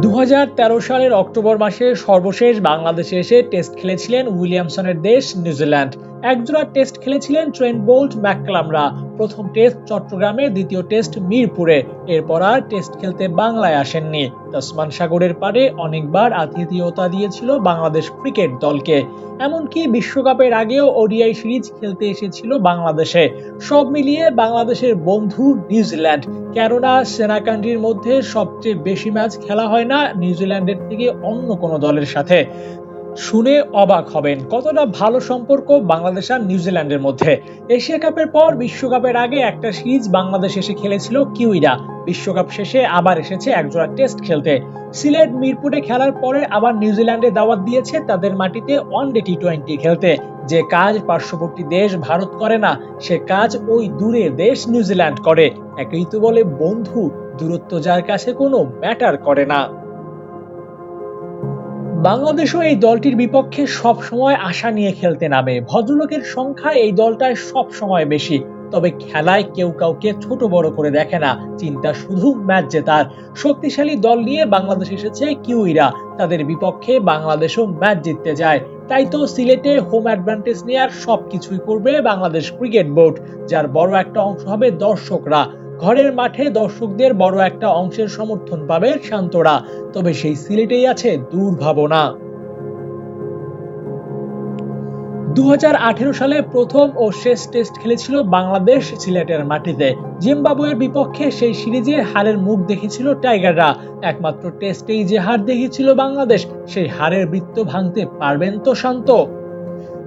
দু হাজার তেরো সালের অক্টোবর মাসে সর্বশেষ বাংলাদেশে এসে টেস্ট খেলেছিলেন উইলিয়ামসনের দেশ নিউজিল্যান্ড। একজোড়া টেস্ট খেলেছিলেন ট্রেন্ট বোল্ট ম্যাককালামরা প্রথম টেস্ট চট্টগ্রামে, দ্বিতীয় টেস্ট মিরপুরে। এরপর আর টেস্ট খেলতে বাংলায় আসেননি। তাসমান সাগরের পারে অনেকবার আতিথেয়তা দিয়েছিল বাংলাদেশ ক্রিকেট দলকে। এমনকি বিশ্বকাপের আগেও ওডিআই সিরিজ খেলতে এসেছিল বাংলাদেশে। সব মিলিয়ে বাংলাদেশের বন্ধু নিউজিল্যান্ড। কেননা সেনা কান্ট্রির মধ্যে সবচেয়ে বেশি ম্যাচ খেলা হয় না নিউজিল্যান্ডের থেকে অন্য কোনো দলের সাথে। শুনে অবাক হবেন কতটা ভালো সম্পর্ক বাংলাদেশ আর নিউজিল্যান্ডের মধ্যে। এশিয়া কাপের পর বিশ্বকাপের আগে একটা সিরিজ বাংলাদেশ এসে খেলেছিল কিউইরা বিশ্বকাপ শেষে আবার এসেছে একজোড়া টেস্ট খেলতে। সিলেট, মিরপুরে খেলার পরে আবার নিউজিল্যান্ডে দাওয়াত দিয়েছে তাদের মাটিতে ওয়ান ডে টি টোয়েন্টি খেলতে। যে কাজ পার্শ্ববর্তী দেশ ভারত করে না, সে কাজ ওই দূরে দেশ নিউজিল্যান্ড করে। একই তো বলে বন্ধু, দূরত্ব যার কাছে কোনো ম্যাটার করে না। বাংলাদেশও এই দলটির বিপক্ষে সব সময় আশা নিয়ে খেলতে নামে। ভদ্রলোকের সংখ্যা এই দলটায় সব সময় বেশি। তবে খেলায় কেউ কাউকে ছোট বড় করে দেখে না। চিন্তা শুধু ম্যাচ জেতার। শক্তিশালী দল নিয়ে বাংলাদেশ এসেছে কিউইরা। তাদের বিপক্ষে বাংলাদেশও ম্যাচ জিততে যায়। তাই তো সিলেটে হোম অ্যাডভান্টেজ নেওয়ার সবকিছুই করবে বাংলাদেশ ক্রিকেট বোর্ড, যার বড় একটা অংশ হবে দর্শকরা। ঘরের মাঠে দর্শকদের বড় একটা অংশের সমর্থন পাবে শান্তরা, তবে সেই সিলেটেই আছে দুর্ভাবনা। দু সালে প্রথম ও শেষ টেস্ট খেলেছিল বাংলাদেশ সিলেটের মাটিতে। জিম্বাবুয়ের বিপক্ষে সেই সিরিজে হারের মুখ দেখেছিল টাইগাররা। একমাত্র টেস্টেই যে হার দেখেছিল বাংলাদেশ, সেই হারের বৃত্ত ভাঙতে পারবেন তো শান্ত।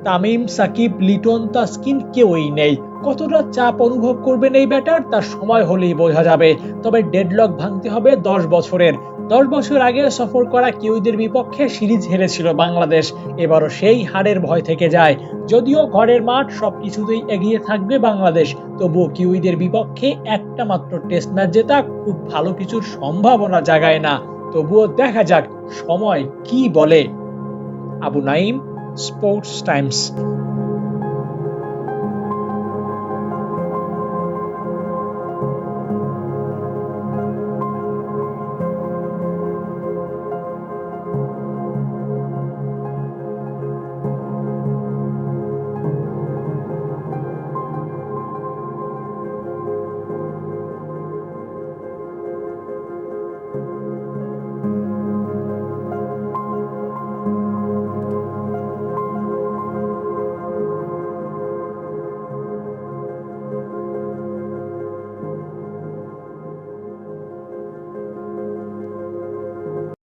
তামিম, সাকিব, লিটন, তাসকিন কেউই নেই। কতটা চাপ অনুভব করবেন এই ব্যাটার তার সময় হলেই বোঝা যাবে। তবে ডেডলক ভাঙতে হবে দশ বছরের। দশ বছর আগে সফর করা কিউইদের বিপক্ষে সিরিজ হেরেছিল বাংলাদেশ। এবারও সেই হারের ভয় থেকে যায়। যদিও ঘরের মাঠ সবকিছুতেই এগিয়ে থাকবে বাংলাদেশ, তবুও কিউইদের বিপক্ষে একটা মাত্র টেস্ট ম্যাচ জেতা খুব ভালো কিছুর সম্ভাবনা জাগায় না। তবুও দেখা যাক সময় কি বলে। Abu Naim sports times.